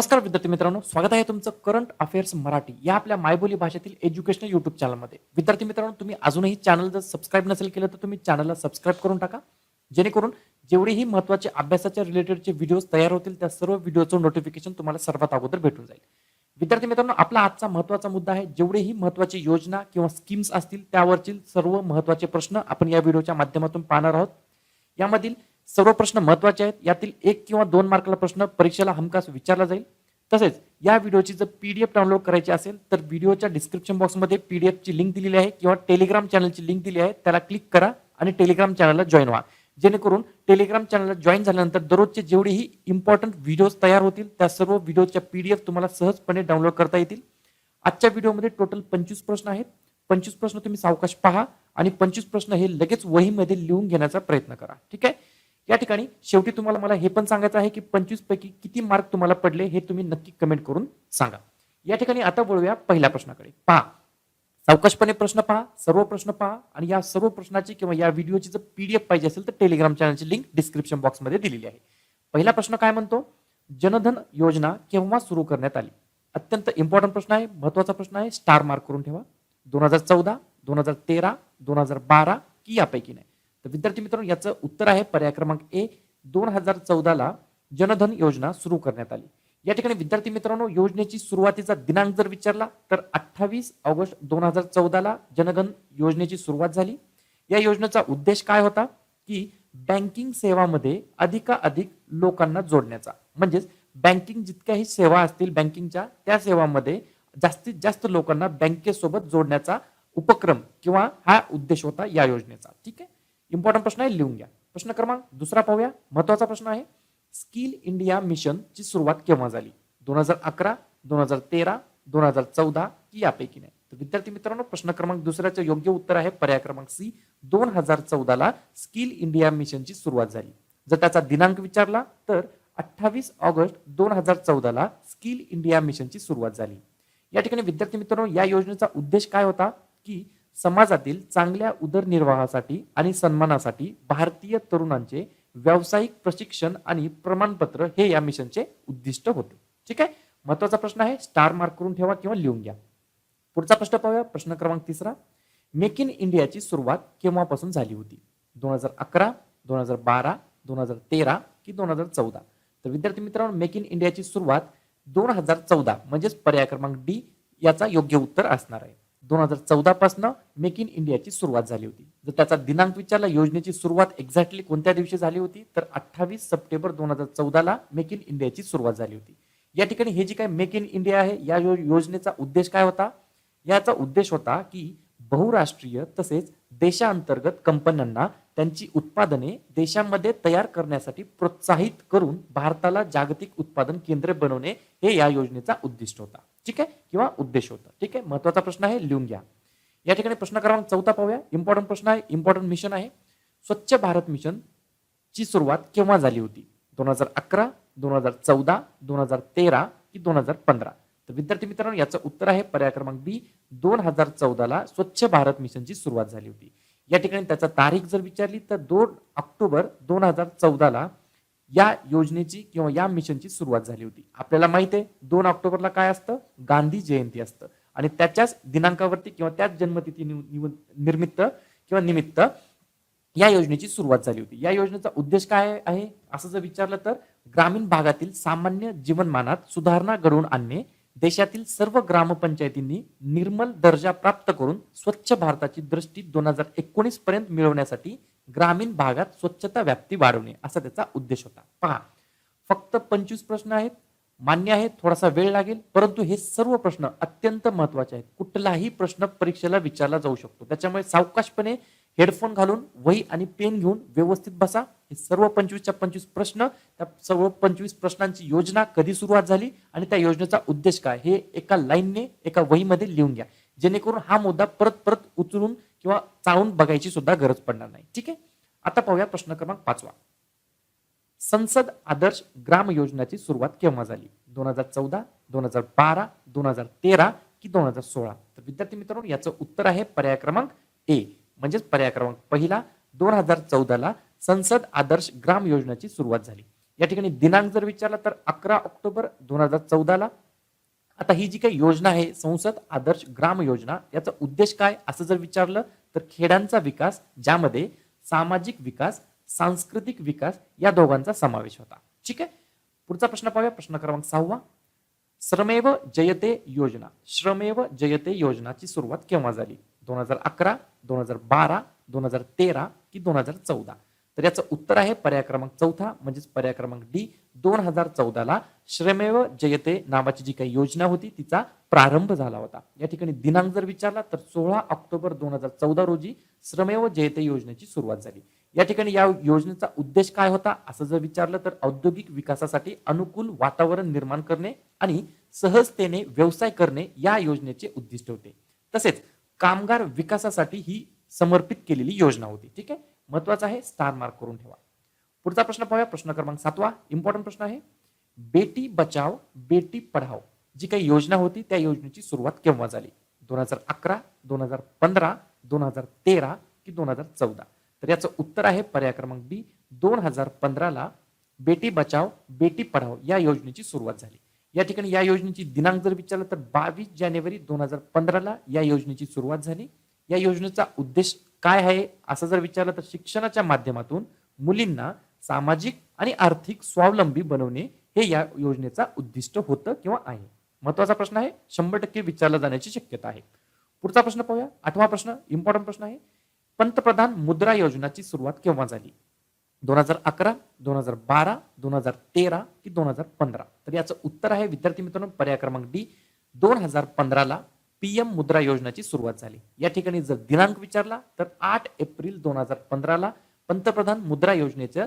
नमस्कार विद्यार्थी मित्रांनो स्वागत आहे तुमचं करंट अफेअर्स मराठी या आपल्या मायबोली भाषेतील एज्युकेशनल युट्यूब चॅनलमध्ये विद्यार्थी मित्रांनो तुम्ही अजूनही चॅनल जर सबस्क्राईब नसेल केलं तर तुम्ही चॅनलला सबस्क्राईब करून टाका. जेणेकरून जेवढेही महत्त्वाचे अभ्यासाच्या रिलेटेडचे व्हिडिओज तयार होतील त्या सर्व व्हिडिओचं नोटिफिकेशन तुम्हाला सर्वात अगोदर भेटून जाईल. विद्यार्थी मित्रांनो आपला आजचा महत्त्वाचा मुद्दा आहे जेवढेही महत्त्वाची योजना किंवा स्कीम्स असतील त्यावरतील सर्व महत्त्वाचे प्रश्न आपण या व्हिडिओच्या माध्यमातून पाहणार आहोत. यामधील सर्व प्रश्न महत्त्वाचे आहेत. यातील एक किंवा दोन मार्काला प्रश्न परीक्षेला हमखास विचारला जाईल. तसेच या व्हिडिओची जर पी डी एफ डाउनलोड करायची असेल तर व्हिडिओच्या डिस्क्रिप्शन बॉक्समध्ये पी डी एफची लिंक दिलेली आहे किंवा टेलिग्राम चॅनलची लिंक दिली आहे त्याला क्लिक करा आणि टेलिग्राम चॅनलला जॉईन व्हा. जेणेकरून टेलिग्राम चॅनलला जॉईन झाल्यानंतर दररोजचे जेवढेही इम्पॉर्टंट व्हिडिओज तयार होतील त्या सर्व व्हिडिओच्या पी डी एफ तुम्हाला सहजपणे डाउनलोड करता येतील. आजच्या व्हिडिओमध्ये टोटल पंचवीस प्रश्न आहेत. पंचवीस प्रश्न तुम्ही सावकाश पहा आणि पंचवीस प्रश्न हे लगेच वहीमध्ये लिहून घेण्याचा प्रयत्न करा. ठीक आहे? या ठिकाणी शेवटी तुम्हाला मला हे पण सांगायचं आहे की पंचवीस पैकी किती मार्क तुम्हाला पडले हे तुम्ही नक्की कमेंट करून सांगा. या ठिकाणी आता वळूया पहिल्या प्रश्नाकडे. पहा. सावकाशपणे प्रश्न पहा सर्व प्रश्न पहा आणि या सर्व प्रश्नाची किंवा या व्हिडिओची जर पीडीएफ पाहिजे असेल तर टेलिग्राम चॅनलची लिंक डिस्क्रिप्शन बॉक्समध्ये दिलेली आहे. पहिला प्रश्न काय म्हणतो? जनधन योजना केव्हा सुरू करण्यात आली? अत्यंत इम्पॉर्टंट प्रश्न आहे महत्त्वाचा प्रश्न आहे स्टार मार्क करून ठेवा. दोन हजार चौदा दोन हजार तेरा दोन हजार बारा की यापैकी नाही? तर विद्यार्थी मित्रांनो याचं उत्तर आहे पर्याय क्रमांक ए. दोन हजार चौदाला जनधन योजना सुरू करण्यात आली. या ठिकाणी विद्यार्थी मित्रांनो योजनेची सुरुवातीचा दिनांक जर विचारला तर अठ्ठावीस ऑगस्ट दोन हजार चौदाला जनधन योजनेची सुरुवात झाली. या योजनेचा उद्देश काय होता? की बँकिंग सेवामध्ये अधिकाधिक लोकांना जोडण्याचा. म्हणजेच बँकिंग जितक्याही सेवा असतील बँकिंगच्या त्या सेवामध्ये जास्तीत जास्त लोकांना बँकेसोबत जोडण्याचा उपक्रम किंवा हा उद्देश होता या योजनेचा. ठीक आहे? इम्पॉर्टंट प्रश्न आहे लिहून घ्या. प्रश्न क्रमांक दुसरा पाहूया. महत्त्वाचा प्रश्न आहे स्किल इंडिया मिशन ची सुरुवात केव्हा झाली? दोन हजार अकरा दोन हजार तेरा दोन हजार चौदा की यापैकी नाही तर विद्यार्थी मित्रांनो प्रश्न क्रमांक दुसऱ्याचं योग्य उत्तर आहे पर्याय क्रमांक सी दोन हजार चौदाला स्किल इंडिया मिशनची सुरुवात झाली. जर त्याचा दिनांक विचारला तर अठ्ठावीस ऑगस्ट दोन हजार चौदाला स्किल इंडिया मिशनची सुरुवात झाली. या ठिकाणी विद्यार्थी मित्रांनो या योजनेचा उद्देश काय होता? की समाजातील चांगल्या उदरनिर्वाहासाठी आणि सन्मानासाठी भारतीय तरुणांचे व्यावसायिक प्रशिक्षण आणि प्रमाणपत्र हे या मिशनचे उद्दिष्ट होते. ठीक आहे? महत्त्वाचा प्रश्न आहे स्टार मार्क करून ठेवा किंवा लिहून घ्या. पुढचा प्रश्न पाहूया प्रश्न क्रमांक तिसरा. मेक इन इंडियाची सुरुवात केव्हापासून झाली होती? दोन हजार अकरा दोन हजार बारा दोन हजार तेरा की दोन हजार चौदा? तर विद्यार्थी मित्रांनो मेक इन इंडियाची सुरुवात दोन हजार चौदा म्हणजेच पर्याय क्रमांक डी याचा योग्य उत्तर असणार आहे. दोन हजार चौदा पासनं मेक इन इंडियाची सुरुवात झाली होती. जर त्याचा दिनांक विचारला योजनेची सुरुवात एक्झॅक्टली कोणत्या दिवशी झाली होती? तर अठ्ठावीस सप्टेंबर दोन हजार चौदाला मेक इन इंडियाची सुरुवात झाली होती. या ठिकाणी हे जी काय मेक इन इंडिया आहे या योजनेचा उद्देश काय होता? याचा उद्देश होता की बहुराष्ट्रीय तसेच देशांतर्गत कंपन्यांना त्यांची उत्पादने देशामध्ये तयार करण्यासाठी प्रोत्साहित करून भारताला जागतिक उत्पादन केंद्र बनवणे हे या योजनेचा उद्दिष्ट होता. ठीक आहे? किंवा उद्देश होता. ठीक आहे? महत्त्वाचा प्रश्न आहे लिहून घ्या. या ठिकाणी प्रश्न क्रमांक चौथा पाहूया. इम्पॉर्टंट प्रश्न आहे इम्पॉर्टंट मिशन आहे. स्वच्छ भारत मिशन ची सुरुवात केव्हा झाली होती? दोन हजार अकरा दोन हजार चौदा दोन हजार तेरा की दोन हजार पंधरा? तर विद्यार्थी मित्रांनो याचं उत्तर आहे पर्याय क्रमांक बी. दोन हजार चौदाला स्वच्छ भारत मिशनची सुरुवात झाली होती. या ठिकाणी त्याचा तारीख जर विचारली तर दोन ऑक्टोबर दोन हजार चौदाला या योजनेची किंवा या मिशनची सुरुवात झाली होती. आपल्याला माहिती आहे दोन ऑक्टोबरला काय असतं? गांधी जयंती असतं. आणि त्याच्याच दिनांकावरती किंवा त्याच जन्मतिथी निव- निर्मित्त किंवा निमित्त या योजनेची सुरुवात झाली होती. या योजनेचा उद्देश काय आहे? असं जर विचारलं तर ग्रामीण भागातील सामान्य जीवनमानात सुधारणा घडवून आणणे देशातील सर्व ग्रामपंचायतींनी निर्मल दर्जा प्राप्त करून स्वच्छ भारताची दृष्टी दोन हजार एकोणीस पर्यंत मिळवण्यासाठी ग्रामीण भागात स्वच्छता व्याप्ती वाढवणे असा त्याचा उद्देश होता. पहा फक्त पंचवीस प्रश्न आहेत मान्य आहे थोडासा वेळ लागेल परंतु हे सर्व प्रश्न अत्यंत महत्त्वाचे आहेत. कुठलाही प्रश्न परीक्षेला विचारला जाऊ शकतो. त्याच्यामुळे सावकाशपणे हेडफोन घालून वही आणि पेन घेऊन व्यवस्थित बसा. हे सर्व पंचवीसच्या पंचवीस प्रश्न त्या सर्व पंचवीस प्रश्नांची योजना कधी सुरुवात झाली आणि त्या योजनेचा उद्देश काय? हे एका लाईनने एका वहीमध्ये लिहून घ्या. जेणेकरून हा मुद्दा परत परत उचलून किंवा चाळून बघायची सुद्धा गरज पडणार नाही. ठीक आहे? आता पाहूया प्रश्न क्रमांक पाचवा. संसद आदर्श ग्राम योजनेची सुरुवात केव्हा झाली? दोन हजार चौदा दोन हजार बारा दोन हजार तेरा की दोन हजार सोळा? तर विद्यार्थी मित्रांनो याचं उत्तर आहे पर्याय क्रमांक ए. म्हणजेच पर्याय क्रमांक पहिला दोन हजार चौदाला संसद आदर्श ग्राम योजनेची सुरुवात झाली. या ठिकाणी दिनांक जर विचारला तर अकरा ऑक्टोबर दोन हजार चौदाला आता ही जी काही योजना आहे संसद आदर्श ग्राम योजना याचा उद्देश काय असं जर विचारलं तर खेड्यांचा विकास ज्यामध्ये सामाजिक विकास सांस्कृतिक विकास या दोघांचा समावेश होता. ठीक आहे? पुढचा प्रश्न पाहूया. प्रश्न क्रमांक सहावा. श्रमेव जयते योजना. श्रमेव जयते योजनाची सुरुवात केव्हा झाली? दोन हजार अकरा दोन हजार बारा दोन हजार तेरा की दोन हजार चौदा. तर याचं उत्तर आहे पर्याय क्रमांक चौथा म्हणजेच पर्याय क्रमांक डी दोन हजार चौदाला श्रमेव जयते नावाची जी काही योजना होती तिचा प्रारंभ झाला होता. या ठिकाणी दिनांक जर विचारला तर सोळा ऑक्टोबर दोन हजार चौदा रोजी श्रमेव जयते योजनेची सुरुवात झाली. या ठिकाणी या योजनेचा उद्देश काय होता? असं जर विचारलं तर औद्योगिक विकासासाठी अनुकूल वातावरण निर्माण करणे आणि सहजतेने व्यवसाय करणे या योजनेचे उद्दिष्ट होते. तसेच कामगार विकासासाठी ही समर्पित केलेली योजना होती. ठीक आहे? महत्वाचं आहे स्टार मार्क करून ठेवा. पुढचा प्रश्न पाहूया. प्रश्न क्रमांक सातवा. इम्पॉर्टंट प्रश्न आहे. बेटी बचाव बेटी पढाव जी काही योजना होती त्या योजनेची सुरुवात केव्हा झाली? दोन हजार अकरा दोन हजार पंधरा दोन हजार तेरा की दोन हजार चौदा? तर याचं उत्तर आहे पर्याय क्रमांक बी. दोन हजार पंधराला बेटी बचाव बेटी पढाव या योजनेची सुरुवात झाली. या ठिकाणी या योजनेची दिनांक जर विचारला तर बावीस जानेवारी दोन हजार पंधराला या योजनेची सुरुवात झाली. या योजनेचा उद्देश काय आहे असं जर विचारलं तर शिक्षणाच्या माध्यमातून मुलींना सामाजिक आणि आर्थिक स्वावलंबी बनवणे हे या योजनेचा उद्दिष्ट होतं किंवा आहे. महत्त्वाचा प्रश्न आहे शंभर टक्के विचारला जाण्याची शक्यता आहे. पुढचा प्रश्न पाहूया आठवा प्रश्न इम्पॉर्टंट प्रश्न आहे. पंतप्रधान मुद्रा योजनाची सुरुवात केव्हा झाली? दोन हजार अकरा दोन हजार बारा दोन हजार तेरा की दोन हजार पंधरा. तर याचं उत्तर आहे विद्यार्थी मित्रांनो पर्याय क्रमांक डी. दोन हजार पंधराला पीएम मुद्रा योजनेची सुरुवात झाली. या ठिकाणी जर दिनांक विचारला तर आठ एप्रिल दोन हजार पंधराला पंतप्रधान मुद्रा योजनेचं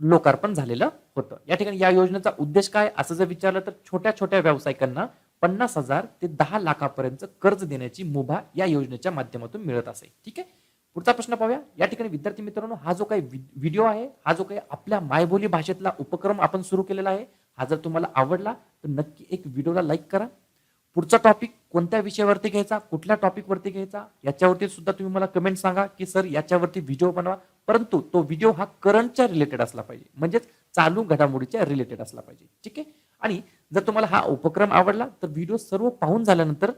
लोकार्पण झालेलं होतं. या ठिकाणी या योजनेचा उद्देश काय? असं जर विचारलं तर छोट्या छोट्या व्यावसायिकांना पन्नास हजार ते दहा लाखापर्यंत कर्ज देण्याची मुभा या योजनेच्या माध्यमातून मिळत असे. ठीक आहे? पुढचा प्रश्न पाहूया. या ठिकाणी विद्यार्थी मित्रांनो हा जो काही व्हिडिओ आहे हा जो काही आपल्या मायबोली भाषेतला उपक्रम आपण सुरू केलेला आहे हा जर तुम्हाला आवडला तर नक्की एक व्हिडिओला लाईक करा. पुढचा टॉपिक कोणत्या विषयावरती घ्यायचा कुठल्या टॉपिकवरती घ्यायचा याच्यावरती सुद्धा तुम्ही मला कमेंट सांगा की सर याच्यावरती व्हिडिओ बनवा. परंतु तो व्हिडिओ हा करंटच्या रिलेटेड असला पाहिजे. म्हणजेच चालू घडामोडीच्या रिलेटेड असला पाहिजे. ठीक आहे? आणि जर तुम्हाला हा उपक्रम आवडला तर व्हिडिओ सर्व पाहून झाल्यानंतर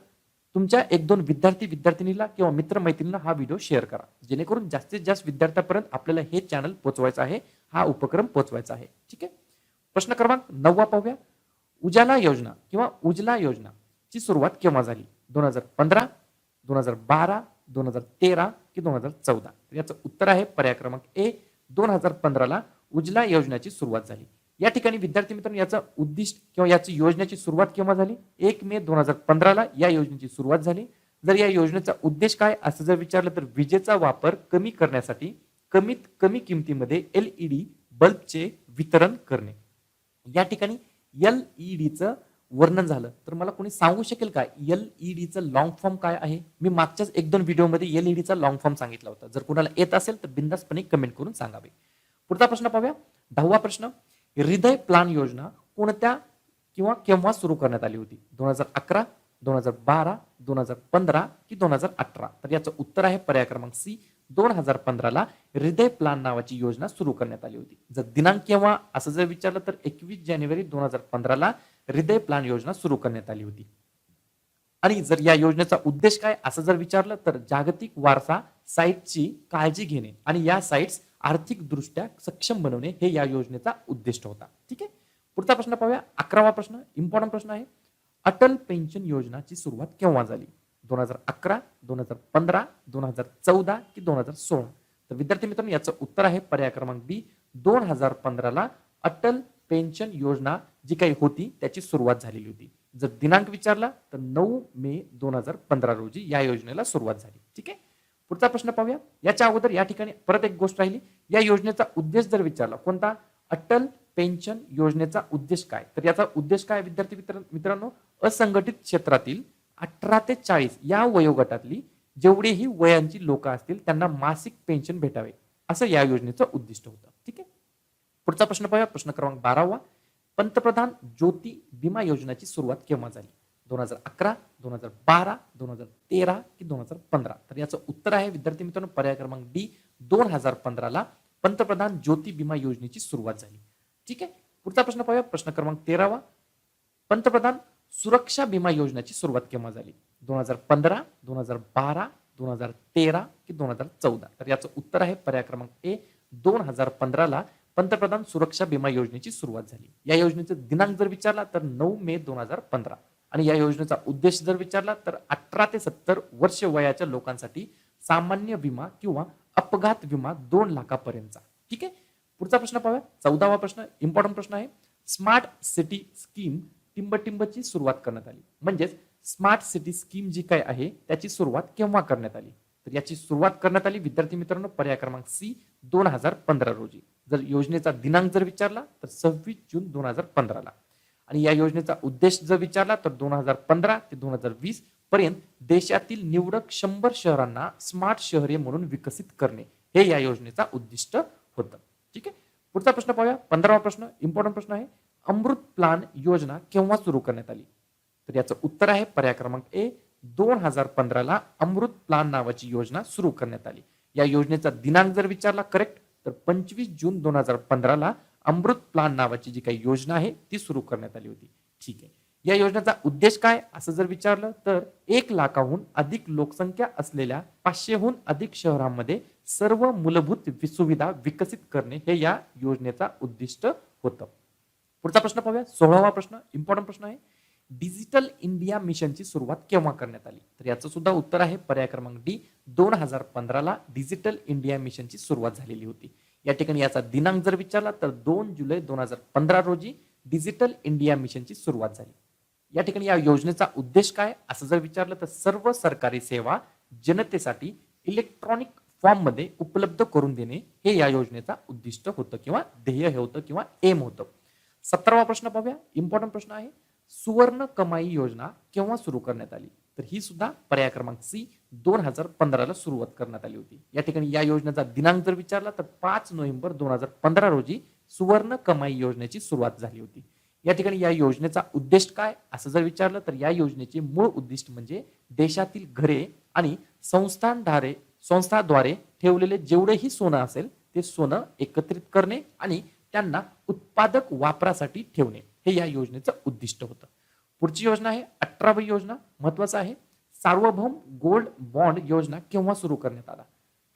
तुमच्या एक दोन विद्यार्थी विद्यार्थिनीला किंवा मित्रमैत्रिणीला हा व्हिडिओ शेअर करा. जेणेकरून जास्तीत जास्त विद्यार्थ्यापर्यंत आपल्याला हे चॅनल पोचवायचं आहे हा उपक्रम पोचवायचा आहे. ठीक आहे? प्रश्न क्रमांक नववा पाहूया. उजाला योजना किंवा उजला योजना ची सुरुवात केव्हा झाली? दोन हजार पंधरा दोन हजार बारा दोन हजार तेरा की दोन हजार चौदा? याचं उत्तर आहे पर्याय क्रमांक ए. दोन हजार पंधराला उजला योजनेची सुरुवात झाली. या ठिकाणी विद्यार्थी मित्रांनो याचं उद्दिष्ट किंवा याची योजनेची सुरुवात केव्हा झाली? एक मे दोन हजार पंधराला या योजनेची सुरुवात झाली. जर या योजनेचा उद्देश काय? असं जर विचारलं तर विजेचा वापर कमी करण्यासाठी कमीत कमी किमतीमध्ये एलईडी बल्बचे वितरण करणे. या ठिकाणी एलईडीचं वर्णन झालं. तर मला कोणी सांगू शकेल का? एलईडीचं लॉंग फॉर्म काय आहे? मी मागच्याच एक दोन व्हिडिओमध्ये एलईडीचा लॉंग फॉर्म सांगितला होता. जर कोणाला येत असेल तर बिंदासपणे कमेंट करून सांगावे. पुढचा प्रश्न पाहूया. दहावा प्रश्न. हृदय प्लान योजना कोणत्या किंवा केव्हा सुरू करण्यात आली होती? दोन हजार अकरा दोन हजार बारा दोन हजार पंधरा की दोन हजार अठरा? तर याचं उत्तर आहे पर्याय क्रमांक सी. दोन हजार पंधराला हृदय प्लान नावाची योजना सुरू करण्यात आली होती. जर दिनांक केव्हा असं जर विचारलं तर एकवीस जानेवारी दोन हजार पंधराला हृदय प्लान योजना सुरू करण्यात आली होती. आणि जर या योजनेचा उद्देश काय असं जर विचारलं तर जागतिक वारसा साईटची काळजी घेणे. आणि या साईट्स आर्थिकदृष्ट्या सक्षम बनवणे हे या योजनेचा उद्दिष्ट होता. ठीक आहे? पुढचा प्रश्न पाहूया. अकरावा प्रश्न इम्पॉर्टंट प्रश्न आहे. अटल पेन्शन योजनाची सुरुवात केव्हा झाली? दोन हजार अकरा दोन हजार पंधरा दोन हजार चौदा की दोन हजार सोळा? तर विद्यार्थी मित्रांनो याचं उत्तर आहे पर्याय क्रमांक बी. दोन हजार पंधराला अटल पेन्शन योजना जी काही होती त्याची सुरुवात झालेली होती. जर दिनांक विचारला तर नऊ मे दोन हजार पंधरा रोजी या योजनेला सुरुवात झाली. ठीक आहे? पुढचा प्रश्न पाहूया. याच्या अगोदर या ठिकाणी परत एक गोष्ट राहिली. या योजनेचा उद्देश जर विचारला कोणता? अटल पेन्शन योजनेचा उद्देश काय? तर याचा उद्देश काय विद्यार्थी मित्रांनो? असंघटित क्षेत्रातील अठरा ते चाळीस या वयोगटातली जेवढीही वयांची लोक असतील त्यांना मासिक पेन्शन भेटावे. असं या योजनेचं उद्दिष्ट होतं. ठीक आहे? पुढचा प्रश्न पाहूया. प्रश्न क्रमांक बारावा. पंतप्रधान ज्योती विमा योजनेची सुरुवात केव्हा झाली? दोन हजार अकरा दोन हजार बारा दोन हजार तेरा की दोन हजार पंधरा तर याचं उत्तर आहे विद्यार्थी मित्रांनो पर्याय क्रमांक डी दोन हजार पंधराला पंतप्रधान ज्योती विमा योजनेची सुरुवात झाली ठीक आहे पुढचा प्रश्न पाहूया प्रश्न क्रमांक तेरावा पंतप्रधान सुरक्षा विमा योजनेची सुरुवात केव्हा झाली दोन हजार पंधरा दोन हजार बारा दोन हजार तेरा की दोन हजार चौदा तर याचं उत्तर आहे पर्याय क्रमांक ए दोन हजार पंधराला पंतप्रधान सुरक्षा विमा योजनेची सुरुवात झाली या योजनेचा दिनांक जर विचारला तर नऊ मे दोन हजार पंधरा आणि या योजनेचा उद्देश जर विचारला तर अठरा ते सत्तर वर्ष वयाच्या लोकांसाठी सामान्य विमा किंवा अपघात विमा दोन लाखापर्यंतचा. ठीक आहे? पुढचा प्रश्न पाहूया. चौदावा प्रश्न इम्पॉर्टंट प्रश्न आहे. स्मार्ट सिटी स्कीम टिंबटिंबची सुरुवात करण्यात आली. म्हणजेच स्मार्ट सिटी स्कीम जी काय आहे त्याची सुरुवात केव्हा करण्यात आली? तर याची सुरुवात करण्यात आली विद्यार्थी मित्रांनो पर्याय क्रमांक सी दोन हजार पंधरा रोजी. जर योजनेचा दिनांक जर विचारला तर सव्वीस जून दोन हजार पंधराला. आणि या योजनेचा उद्देश जर विचारला तर दोन हजार पंधरा ते दोन हजार वीस पर्यंत देशातील निवडक शंभर शहरांना स्मार्ट शहरे म्हणून विकसित करणे हे या योजनेचा उद्दिष्ट होतं. ठीक आहे? पुढचा प्रश्न पाहूया. पंधरावा प्रश्न इम्पॉर्टंट प्रश्न आहे. अमृत प्लान योजना केव्हा सुरू करण्यात आली? तर याचं उत्तर आहे पर्याय क्रमांक ए दोन हजार पंधराला अमृत प्लान नावाची योजना सुरू करण्यात आली. या योजनेचा दिनांक जर विचारला करेक्ट तर पंचवीस जून दोन हजार पंधराला अमृत प्लान नावाची जी काही योजना आहे ती सुरू करण्यात आली होती. ठीक आहे. या योजनेचा उद्देश काय? असं जर विचारलं तर एक लाखाहून अधिक लोकसंख्या असलेल्या पाचशेहून अधिक शहरांमध्ये सर्व मूलभूत सुविधा विकसित करणे हे या योजनेचा उद्दिष्ट होतं. पुढचा प्रश्न पाहूया. सोळावा प्रश्न इम्पॉर्टंट प्रश्न आहे. डिजिटल इंडिया मिशनची सुरुवात केव्हा करण्यात आली? तर याचं सुद्धा उत्तर आहे. पर्याय क्रमांक डी दोन हजार पंधराला डिजिटल इंडिया मिशनची सुरुवात झालेली होती. या ठिकाणी याचा दिनांक जर विचारला तर दोन जुलै दोन हजार पंधरा रोजी डिजिटल इंडिया मिशनची सुरुवात झाली. या ठिकाणी या योजनेचा उद्देश काय? असं जर विचारलं तर सर्व सरकारी सेवा जनतेसाठी इलेक्ट्रॉनिक फॉर्ममध्ये उपलब्ध करून देणे हे या योजनेचा उद्दिष्ट होतं किंवा ध्येय हे होतं किंवा एम होतं. सतरावा प्रश्न पाहूया. इम्पॉर्टंट प्रश्न आहे. सुवर्ण कमाई योजना केव्हा सुरू करण्यात आली? तर ही सुद्धा पर्याय क्रमांक सी दोन हजार पंधराला सुरुवात करण्यात आली होती. या ठिकाणी या योजनेचा दिनांक जर विचारला तर पाच नोव्हेंबर दोन हजार पंधरा रोजी सुवर्ण कमाई योजनेची सुरुवात झाली होती. या ठिकाणी या योजनेचा उद्देश काय? असं जर विचारलं तर या योजनेचे मूळ उद्दिष्ट म्हणजे देशातील घरे आणि संस्थांद्वारे संस्थाद्वारे ठेवलेले जेवढेही सोनं असेल ते सोनं एकत्रित करणे आणि त्यांना उत्पादक वापरासाठी ठेवणे. हे या योजनेचं उद्दिष्ट होतं. पुढची योजना आहे अठरावी योजना महत्वाचं आहे. सार्वभौम गोल्ड बॉन्ड योजना केव्हा सुरू करण्यात आला?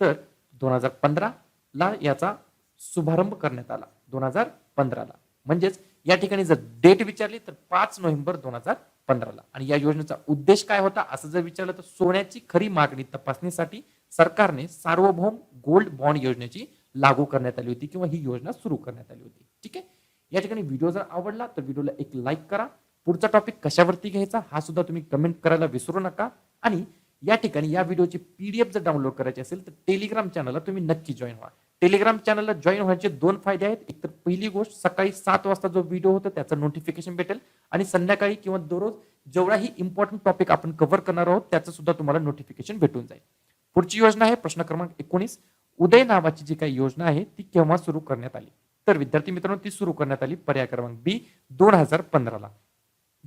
तर दोन हजार पंधरा ला याचा शुभारंभ करण्यात आला दोन हजार पंधराला. म्हणजेच या ठिकाणी जर डेट विचारली तर पाच नोव्हेंबर दोन हजार पंधराला आणि या योजनेचा उद्देश काय होता? असं जर विचारलं तर सोन्याची खरी मागणी तपासणीसाठी सरकारने सार्वभौम गोल्ड बॉन्ड योजनेची लागू करण्यात आली होती किंवा ही योजना सुरू करण्यात आली होती. ठीक आहे? या ठिकाणी व्हिडिओ जर आवडला तर व्हिडिओला एक लाईक करा. पुढचा टॉपिक कशावरती घ्यायचा हा सुद्धा तुम्ही कमेंट करायला विसरू नका. आणि या ठिकाणी या व्हिडिओची पीडीएफ जर डाउनलोड करायची असेल तर टेलिग्राम चॅनलला तुम्ही नक्की जॉईन व्हा. टेलिग्राम चॅनलला जॉईन व्हायचे दोन फायदे आहेत. एक तर पहिली गोष्ट सकाळी सात वाजता जो व्हिडिओ होतो त्याचं नोटिफिकेशन भेटेल. आणि संध्याकाळी किंवा दररोज जेवढाही इम्पॉर्टंट टॉपिक आपण कव्हर करणार आहोत त्याचं सुद्धा तुम्हाला नोटिफिकेशन भेटून जाईल. पुढची योजना आहे प्रश्न क्रमांक एकोणीस. उदय नावाची जी काही योजना आहे ती केव्हा सुरू करण्यात आली? तर विद्यार्थी मित्रांनो ती सुरू करण्यात आली पर्याय क्रमांक बी दोन हजार पंधराला.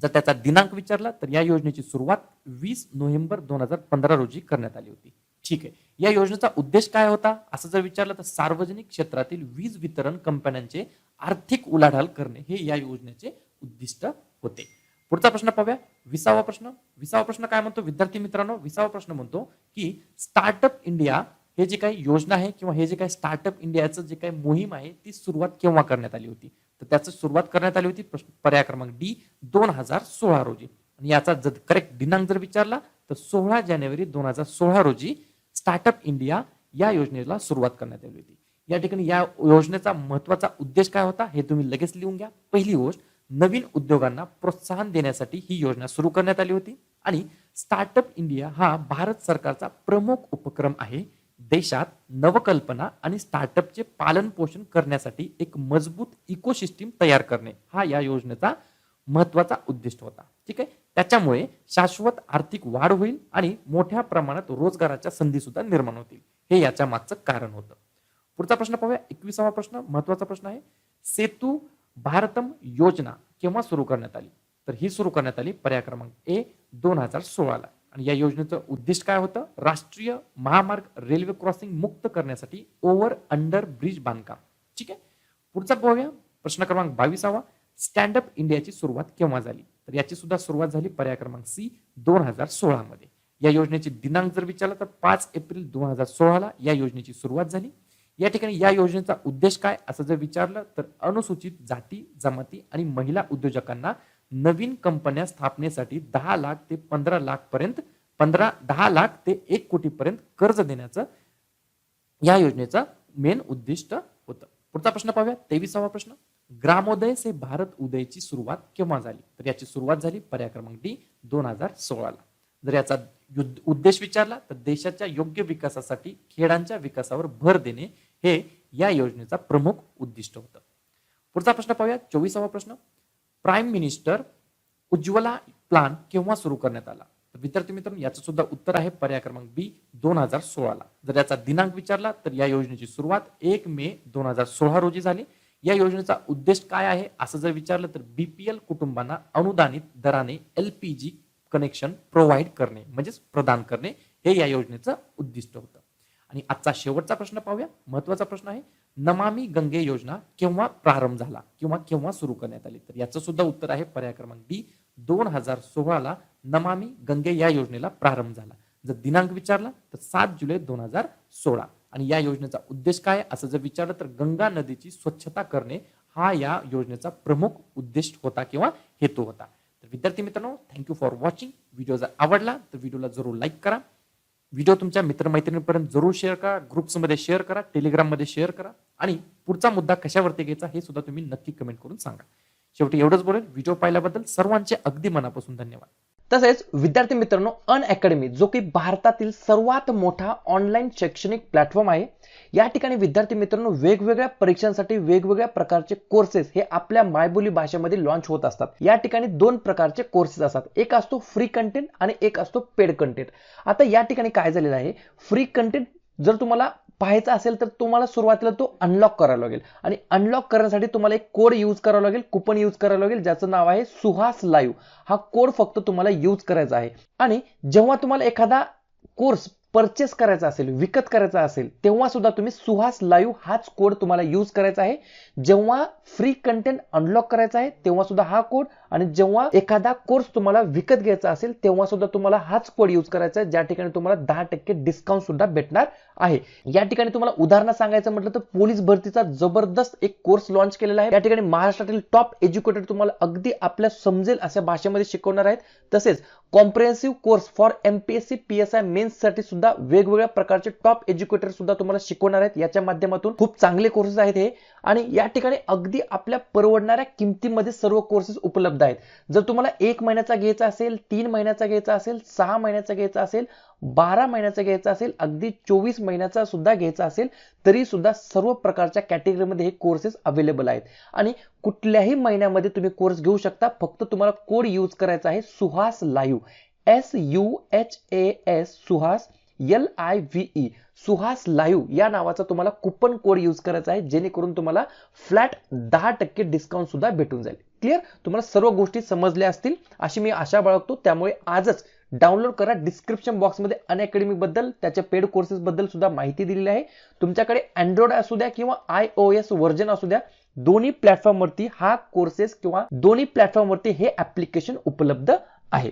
जर त्याचा दिनांक विचारला तर या योजनेची सुरुवात वीस नोव्हेंबर दोन हजार पंधरा रोजी करण्यात आली होती. ठीक आहे. या योजनेचा उद्देश काय होता? असं जर विचारलं तर सार्वजनिक क्षेत्रातील वीज वितरण कंपन्यांचे आर्थिक उलाढाल करणे हे या योजनेचे उद्दिष्ट होते. पुढचा प्रश्न पाहूया. विसावा प्रश्न. विसावा प्रश्न काय म्हणतो? विद्यार्थी मित्रांनो विसावा प्रश्न म्हणतो की स्टार्टअप इंडिया हे जे काही योजना आहे किंवा हे जे काही स्टार्टअप इंडियाचं जे काही मोहीम आहे ती सुरुवात केव्हा करण्यात आली होती? तर त्याचं सुरुवात करण्यात आली होती प्रश्न पर्याय क्रमांक डी दोन हजार सोळा रोजी. आणि याचा जर करेक्ट दिनांक जर विचारला तर सोळा जानेवारी दोन हजार सोळा रोजी स्टार्टअप इंडिया या योजनेला सुरुवात करण्यात आली होती. या ठिकाणी या योजनेचा महत्त्वाचा उद्देश काय होता हे तुम्ही लगेच लिहून घ्या. पहिली गोष्ट नवीन उद्योगांना प्रोत्साहन देण्यासाठी ही योजना सुरू करण्यात आली होती. आणि स्टार्टअप इंडिया हा भारत सरकारचा प्रमुख उपक्रम आहे. देशात नवकल्पना आणि स्टार्टअपचे पालन पोषण करण्यासाठी एक मजबूत इकोसिस्टीम तयार करणे हा या योजनेचा महत्त्वाचा उद्दिष्ट होता. ठीक आहे? त्याच्यामुळे शाश्वत आर्थिक वाढ होईल आणि मोठ्या प्रमाणात रोजगाराच्या संधी सुद्धा निर्माण होतील. हे याच्या मागचं कारण होतं. पुढचा प्रश्न पाहूया. एकविसावा प्रश्न महत्त्वाचा प्रश्न आहे. सेतू भारतम योजना केव्हा सुरू करण्यात आली? तर ही सुरू करण्यात आली पर्याय क्रमांक ए दोन हजार सोळाला. आणि या योजनेचं उद्दिष्ट काय होतं? राष्ट्रीय महामार्ग रेल्वे क्रॉसिंग मुक्त करण्यासाठी ओव्हर अंडर ब्रिज बांधकाम. ठीक आहे? पुढचा पाहूया प्रश्न क्रमांक बावीसावा. स्टँड अप इंडियाची सुरुवात केव्हा झाली? तर याची सुद्धा सुरुवात झाली पर्याय क्रमांक सी दोन हजार सोळा मध्ये. या योजनेची दिनांक जर विचारला तर पाच एप्रिल दोन हजार सोळाला या योजनेची सुरुवात झाली. या ठिकाणी या योजनेचा उद्देश काय? असं जर विचारलं तर अनुसूचित जाती जमाती आणि महिला उद्योजकांना नवीन कंपन्या स्थापनेसाठी दहा लाख ते पंधरा लाख पर्यंत पंधरा दहा लाख ते एक कोटी पर्यंत कर्ज देण्याचं या योजनेचं मेन उद्दिष्ट होतं. पुढचा प्रश्न पाहूया. तेविसावा प्रश्न. ग्रामोदय से भारत उदयची सुरुवात केव्हा झाली? तर याची सुरुवात झाली पर्याय क्रमांक डी दोन हजार सोळाला. जर याचा युद्ध- उद्देश विचारला तर देशाच्या योग्य विकासासाठी खेळांच्या विकासावर भर देणे हे या योजनेचा प्रमुख उद्दिष्ट होतं. पुढचा प्रश्न पाहूया. चोवीसावा प्रश्न. प्राईम मिनिस्टर उज्ज्वला प्लान केव्हा सुरू करण्यात आला? तर विद्यार्थी मित्रांनो याचं सुद्धा उत्तर आहे पर्याय क्रमांक बी दोन हजार सोळाला जर याचा दिनांक विचारला तर या योजनेची सुरुवात एक मे दोन हजार सोळा रोजी झाली. या योजनेचा उद्देश काय आहे? असं जर विचारलं तर बीपीएल कुटुंबांना अनुदानित दराने एलपीजी कनेक्शन प्रोव्हाइड करणे म्हणजेच प्रदान करणे हे या योजनेचं उद्दिष्ट होतं. आणि आजचा शेवटचा प्रश्न पाहूया. महत्त्वाचा प्रश्न आहे नमामी गंगे योजना केव्हा प्रारंभ झाला किंवा केव्हा सुरू करण्यात आली? तर याचं सुद्धा उत्तर आहे पर्याय क्रमांक डी दोन हजार सोळाला नमामी गंगे या योजनेला प्रारंभ झाला. जर दिनांक विचारला तर सात जुलै दोन हजार सोळा. आणि या योजनेचा उद्देश काय? आहे असं जर विचारलं तर गंगा नदीची स्वच्छता करणे हा या योजनेचा प्रमुख उद्देश होता किंवा हेतू होता. तर विद्यार्थी मित्रांनो थँक्यू फॉर वॉचिंग व्हिडिओ जर आवडला तर व्हिडिओला जरूर लाईक करा. व्हिडिओ तुमच्या मित्रमैत्रिणींपर्यंत जरूर शेअर करा ग्रुप्समध्ये शेअर करा टेलिग्राममध्ये शेअर करा आणि पुढचा मुद्दा कशावरती घ्यायचा हे सुद्धा तुम्ही नक्की कमेंट करून सांगा. शेवटी एवढंच बोलेल व्हिडिओ पाहिल्याबद्दल सर्वांचे अगदी मनापासून धन्यवाद. तसेच विद्यार्थी मित्रांनो अन अकॅडमी जो की भारतातील सर्वात मोठा ऑनलाईन शैक्षणिक प्लॅटफॉर्म आहे या ठिकाणी विद्यार्थी मित्रांनो वेगवेगळ्या परीक्षांसाठी वेगवेगळ्या प्रकारचे कोर्सेस हे आपल्या मायबोली भाषेमध्ये लॉन्च होत असतात. या ठिकाणी दोन प्रकारचे कोर्सेस असतात. एक असतो फ्री कंटेंट आणि एक असतो पेड कंटेंट आता या ठिकाणी काय झालेलं आहे? फ्री कंटेंट जर तुम्हाला पाहायचा असेल तर तुम्हाला सुरुवातीला तो अनलॉक करावा लागेल. आणि अनलॉक करण्यासाठी तुम्हाला एक कोड यूज करावा लागेल कुपन यूज करावा लागेल ज्याचं नाव आहे सुहास लाईव्ह हा कोड फक्त तुम्हाला यूज करायचा आहे. आणि जेव्हा तुम्हाला एखादा कोर्स परचेस करायचा असेल विकत करायचा असेल तेव्हा सुद्धा तुम्ही सुहास लाईव्ह हाच कोड तुम्हाला यूज करायचा आहे. जेव्हा फ्री कंटेंट अनलॉक करायचा आहे तेव्हा सुद्धा हा कोड आणि जेव्हा एखादा कोर्स तुम्हाला विकत घ्यायचा असेल तेव्हा सुद्धा तुम्हाला हाच कोड यूज करायचा आहे ज्या ठिकाणी तुम्हाला दहा टक्के डिस्काउंट सुद्धा भेटणार आहे. या ठिकाणी तुम्हाला उदाहरण सांगायचं म्हटलं तर पोलीस भरतीचा जबरदस्त एक कोर्स लॉन्च केलेला आहे. या ठिकाणी महाराष्ट्रातील टॉप एज्युकेटेड तुम्हाला अगदी आपल्या समजेल अशा भाषेमध्ये शिकवणार आहेत. तसेच comprehensive course for MPSC PSI मेन्ससाठी सुद्धा वेगवेगळ्या प्रकारचे टॉप एज्युकेटर सुद्धा तुम्हाला शिकवणार आहेत. याच्या माध्यमातून खूप चांगले कोर्सेस आहेत हे. आणि या ठिकाणी अगदी आपल्या परवडणाऱ्या किमतीमध्ये सर्व कोर्सेस उपलब्ध आहेत. जर तुम्हाला एक महिन्याचा घ्यायचा असेल तीन महिन्याचा घ्यायचा असेल सहा महिन्याचा घ्यायचा असेल बारा महिन्याचा घ्यायचा असेल अगदी चोवीस महिन्याचा सुद्धा घ्यायचा असेल तरी सुद्धा सर्व प्रकारच्या कॅटेगरीमध्ये हे कोर्सेस अवेलेबल आहेत. आणि कुठल्याही महिन्यामध्ये तुम्ही कोर्स घेऊ शकता फक्त तुम्हाला कोड यूज करायचा आहे Suhas live S U H A S Suhas L I V E Suhas live या नावाचा तुम्हाला कुपन कोड यूज करायचा आहे जेणेकरून तुम्हाला फ्लॅट दहा टक्के डिस्काउंट सुद्धा भेटून जाईल. क्लिअर तुम्हाला सर्व गोष्टी समजल्या असतील अशी मी आशा बाळगतो. त्यामुळे आजच डाउनलोड करा. डिस्क्रिप्शन बॉक्समध्ये अन अकॅडमी बद्दल त्याच्या पेड कोर्सेस बद्दल सुद्धा माहिती दिलेली आहे. तुमच्याकडे अँड्रॉइड असू द्या किंवा आय ओ एस व्हर्जन असू द्या दोन्ही प्लॅटफॉर्मवरती हा कोर्सेस किंवा दोन्ही प्लॅटफॉर्मवरती हे ऍप्लिकेशन उपलब्ध आहे.